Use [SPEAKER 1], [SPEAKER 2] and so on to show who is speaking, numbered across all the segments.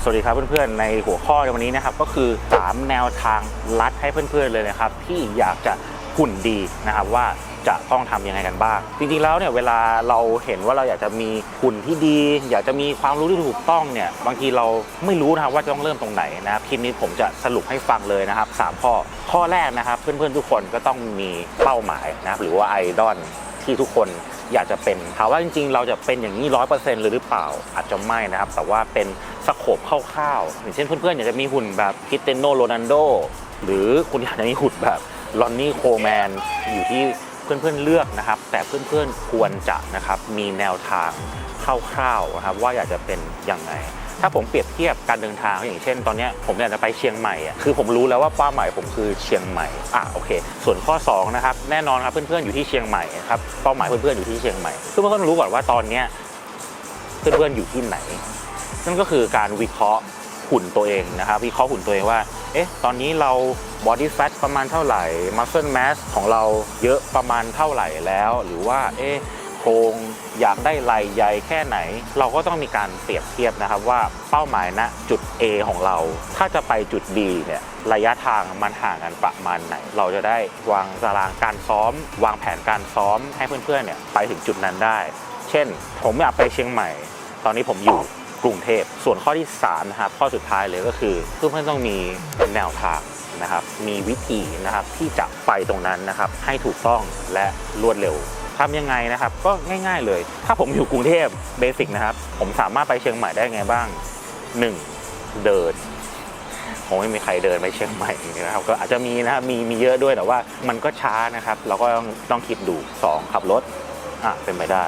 [SPEAKER 1] สวัสดีครับเพื่อนๆ ในหัวข้อในวันนี้นะครับก็คือ 3 แนวทางลัดให้เพื่อนๆเลยนะครับ ที่อยากจะหุ่นดีนะครับว่าจะต้องทำยังไงกันบ้าง จริงๆแล้วเนี่ยเวลาเราเห็นว่าเราอยากจะมีหุ่นที่ดี อยากจะมีความรู้ที่ถูกต้องเนี่ยบางทีเราไม่รู้นะครับว่าจะต้องเริ่มตรงไหนนะครับคลิปนี้ผมจะสรุปให้ฟังเลยนะครับสามข้อข้อแรกนะครับ เพื่อนๆทุกคนก็ต้องมีเป้าหมายนะครับหรือว่าไอดอล ที่ทุกคนอยากจะเป็นถามว่าจริงๆ เราจะเป็นอย่างนี้ร้อยเปอร์เซ็นต์หรือเปล่าอาจจะไม่นะครับ แต่ว่าเป็นสโคปคร่าวๆอย่างเช่นเพื่อนๆอยากจะมีหุ่นแบบคริสเตยโนโรนัลโดหรือคุณอยากจะมีหุ่นแบบลอนนี่โคแมนอยู่ที่เพื่อนๆเลือกนะครับ แต่เพื่อนๆควรจะนะครับมีแนวทางคร่าวๆนะครับว่าอยากจะเป็นอยังไง ถ้าผมเปรียบเทียบการเดินทางอย่างเช่น ตอนนี้ผมอยากจะไปเชียงใหม่อะคือผมรู้แล้วว่าเป้าหมายผมคือเชียงใหม่อะโอเค ส่วนข้อสองนะครับแน่นอนครับเพื่อนๆอยู่ที่เชียงใหม่ครับเป้าหมายเพื่อนๆอยู่ที่เชียงใหม่เพื่อนๆต้องรู้ก่อนว่าตอนนี้เพื่อนๆอยู่ที่ไหน นั่นก็คือการวิเคราะห์หุ่นตัวเองนะครับวิเคราะห์หุ่นตัวเองว่า เอ๊ะ ตอนนี้เรา body fat ประมาณเท่าไหร่ muscle mass ของเราเยอะประมาณเท่าไหร่แล้ว หรือว่า เอ๊ะ โครง อยากได้ไหล่ใหญ่แค่ไหน เราก็ต้องมีการเปรียบเทียบนะครับว่าเป้าหมายณจุด A ของเรา ถ้าจะไปจุด B เนี่ยระยะทางมันห่างกันประมาณไหน เราจะได้วางตารางการซ้อม วางแผนการซ้อมให้เพื่อนๆเนี่ยไปถึงจุดนั้นได้ เช่น ผมอยากไปเชียงใหม่ ตอนนี้ผมอยู่กรุงเทพส่วนข้อที่3นะครับข้อสุดท้ายเลยก็คือเพื่อนๆต้องมีแนวทางนะครับ มีวิธีนะครับที่จะไปตรงนั้นนะครับ ให้ถูกต้องและรวดเร็ว ทำยังไงนะครับ ก็ง่ายๆเลย ถ้าผมอยู่กรุงเทพเบสิกนะครับ ผมสามารถไปเชียงใหม่ได้ไงบ้าง 1. เดินคงไม่มีใครเดินไปเชียงใหม่นะครับ ก็อาจจะมีนะครับมีมีเยอะด้วยแต่ว่ามันก็ช้านะครับ เราก็ต้องต้องคิดดู 2. ขับรถอะเป็นไปได้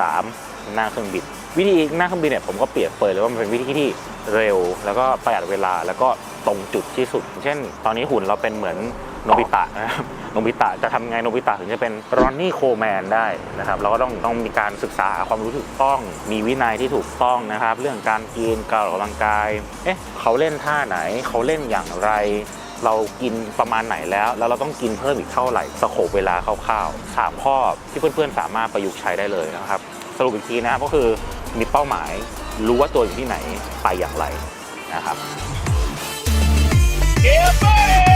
[SPEAKER 1] 3. นั่งเครื่องบิน วิธีนั่งเครื่องบินเนี่ยผมก็เปรียบเปรยเลยว่ามันเป็นวิธีที่เร็ว แล้วก็ประหยัดเวลาแล้วก็ตรงจุดที่สุด เช่น ตอนนี้หุ่นเราเป็นเหมือนโนบิตะนะครับโนบิตะจะทำไงโนบิตะถึงจะเป็นรอนนี่โคแมนได้นะครับเราก็ต้องต้องมีการศึกษาความรู้ถูกต้อง มีวินัยที่ถูกต้องนะครับ เรื่องการกินการออกกำลังกายเอ๊ะเขาเล่นท่าไหนเขาเล่นอย่างไร เรากินประมาณไหนแล้ว แล้วเราต้องกินเพิ่มอีกเท่าไหร่สโคปเวลาคร่าวๆสามข้อที่เพื่อนๆสามารถประยุกต์ใช้ได้เลยนะครับ สรุปอีกทีนะครับก็คือมีเป้าหมายรู้ว่าตัวอยู่ที่ไหนไปอย่างไรนะครับ
[SPEAKER 2] Yeah,